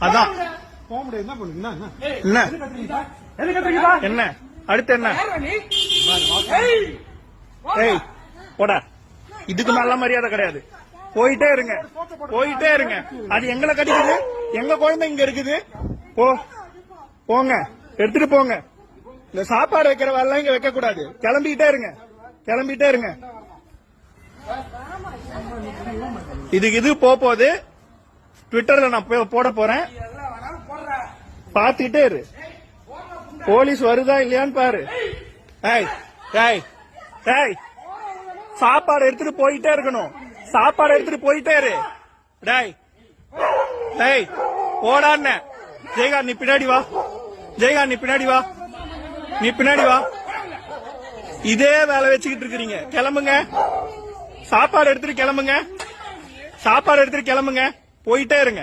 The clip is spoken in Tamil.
அதான். போக முடியாது என்ன பண்ணுங்க என்ன, என்ன என்ன என்ன? அடுத்து என்ன? ஏய் போடா. இதுக்கு நல்ல மரியாதை கிடையாது. போயிட்டே இருங்க. போயிட்டே இருங்க. அது எங்களை கட்டிக்குது எங்க குழந்தை இங்க இருக்குது. போ. போங்க. எடுத்துட்டு போங்க. இந்த சாப்பாடு வைக்கிற வேலை இங்க வைக்க கூடாது கிளம்பிக்கிட்டே இருங்க. கிளம்பிட்டே இருங்க. இதுக்கு இது போக போகுது. ட்விட்டர்ல நான் போ- போட போறேன். பாத்துக்கிட்டே இரு. போலீஸ் வருதா இல்லையான்னு பாரு. ஏய் ஏய் ஏய் சாப்பாடு எடுத்துட்டு போயிட்டே இருக்கணும். சாப்பாடு எடுத்துட்டு போயிட்டே இரு. டேய் டேய் போடான்னு. ஜெயகா நீ பின்னாடி வா. ஜெய்கா நீ பின்னாடி வா. நீ பின்னாடி வா. இதே வேலை வச்சுக்கிட்டு இருக்கிறீங்க. கிளம்புங்க. சாப்பாடு எடுத்துட்டு கிளம்புங்க. சாப்பாடு எடுத்துட்டு கிளம்புங்க. போயிட்டே இருங்க.